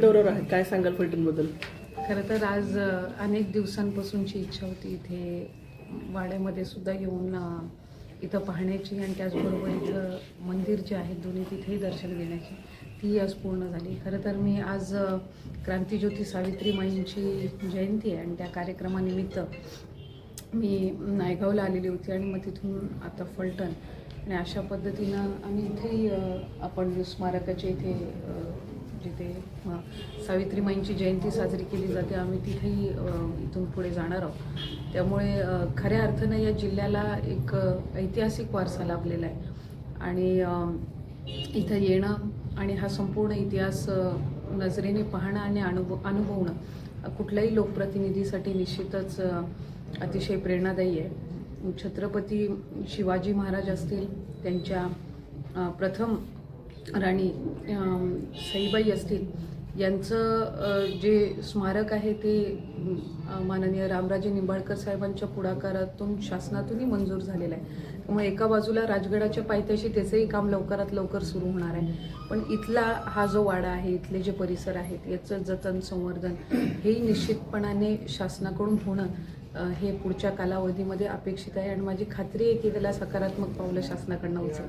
बरोबर आहेत काय सांगाल फलटणबद्दल? खरं तर आज अनेक दिवसांपासूनची इच्छा होती इथे वाड्यामध्ये सुद्धा येऊन इथं पाहण्याची आणि त्याचबरोबर इथं मंदिर जे आहे दोन्ही तिथेही दर्शन घेण्याची ती आज पूर्ण झाली. खरं तर मी आज क्रांतीज्योती सावित्रीमाईंची जयंती आहे आणि त्या कार्यक्रमानिमित्त मी नायगावला आलेली होती आणि मग तिथून आता फलटण. आणि अशा पद्धतीनं आम्ही इथेही आपण स्मारकाच्या इथे सावित्रीमाईंची जयंती साजरी केली जाते. आम्ही तिथेही इथून पुढे जाणार आहोत. त्यामुळे खऱ्या अर्थानं या जिल्ह्याला एक ऐतिहासिक वारसा लाभलेला आहे. आणि इथं येणं आणि हा संपूर्ण इतिहास नजरेने पाहणं आणि अनुभव अनुभवणं कुठल्याही लोकप्रतिनिधीसाठी निश्चितच अतिशय प्रेरणादायी आहे. छत्रपती शिवाजी महाराज असतील त्यांच्या प्रथम राणी सईबाई असतील यांचं जे स्मारक आहे ते माननीय रामराजे निंबाळकर साहेबांच्या पुढाकारातून शासनातूनही मंजूर झालेलं आहे. त्यामुळे एका बाजूला राजगडाच्या पायथ्याशी त्याचंही काम लवकरात लवकर सुरू होणार आहे. पण इथला हा जो वाडा आहे इथले जे परिसर आहेत याचं जतन संवर्धन हेही निश्चितपणाने शासनाकडून होणं हे पुढच्या कालावधीमध्ये अपेक्षित आहे. आणि माझी खात्री आहे की त्याला सकारात्मक पावलं शासनाकडनं उचल